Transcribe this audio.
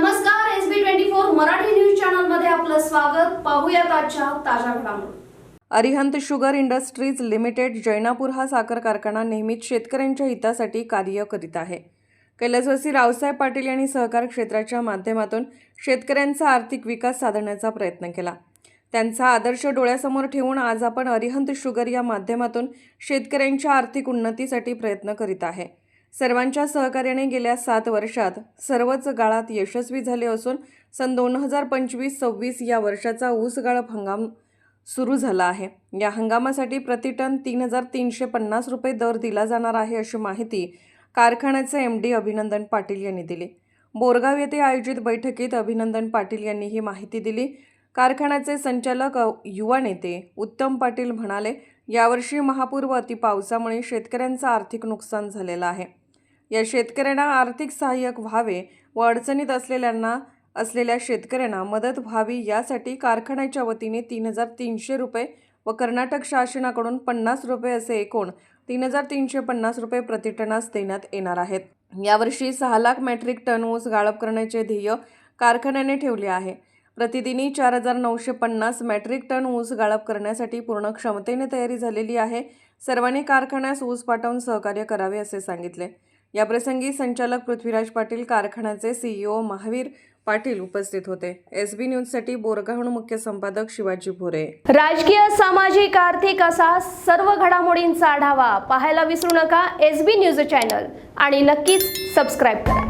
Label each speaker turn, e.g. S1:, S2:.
S1: नमस्कार S B twenty four Marathi news चॅनलमध्ये आपलं स्वागत. पाहूया आजच्या ताज्या घडामोडी.
S2: Arihant sugar industries limited Jainapur हा साखर कारखाना नेहमीच शेतकऱ्यांच्या हितासाठी कार्य करीत आहे. कैलासवासी रावसाहेब पाटील यांनी सहकार क्षेत्राच्या माध्यमातून शेतकऱ्यांचा आर्थिक विकास साधण्याचा प्रयत्न केला. त्यांचा आदर्श डोळ्यासमोर ठेवून आज आपण अरिहंत शुगर या माध्यमातून शेतकऱ्यांच्या आर्थिक उन्नतीसाठी प्रयत्न करीत आहे. सर्वांच्या सहकार्याने गेल्या सात वर्षात सर्वच गाळात यशस्वी झाले असून सन दोन हजार पंचवीस सव्वीस या वर्षाचा ऊस गाळप हंगाम सुरू झाला आहे. या हंगामासाठी प्रति टन तीन हजार तीनशे पन्नास रुपये दर दिला जाणार आहे अशी माहिती कारखान्याचे एम डी अभिनंदन पाटील यांनी दिली. बोरगाव येथे आयोजित बैठकीत अभिनंदन पाटील यांनी ही माहिती दिली. कारखान्याचे संचालक युवा नेते उत्तम पाटील म्हणाले यावर्षी महापूर व अतिपावसामुळे शेतकऱ्यांचं आर्थिक नुकसान झालेलं आहे. या शेतकऱ्यांना आर्थिक सहाय्यक व्हावे व अडचणीत असलेल्यांना असलेल्या शेतकऱ्यांना मदत व्हावी यासाठी कारखान्याच्या वतीने तीन हजार तीनशे रुपये व कर्नाटक शासनाकडून पन्नास रुपये असे एकूण तीन हजार तीनशे पन्नास रुपये प्रतिटनास देण्यात येणार आहेत. यावर्षी सहा लाख मेट्रिक टन ऊस गाळप करण्याचे ध्येय कारखान्याने ठेवले आहे. प्रतिदिनी चार हजार नऊशे पन्नास मेट्रिक टन ऊस गाळप करण्यासाठी पूर्ण क्षमतेने तयारी झालेली आहे. सर्वांनी कारखान्यास ऊस पाठवून सहकार्य करावे असे सांगितले. याप्रसंगी संचालक पृथ्वीराज पाटील कारखान्याचे सीईओ महावीर पाटील उपस्थित होते. एस बी न्यूजसाठी बोरगाहून मुख्य संपादक शिवाजी भोरे.
S1: राजकीय सामाजिक आर्थिक असा सर्व घडामोडींचा आढावा पाहायला विसरू नका एस बी न्यूज चॅनल आणि नक्कीच सबस्क्राईब करा.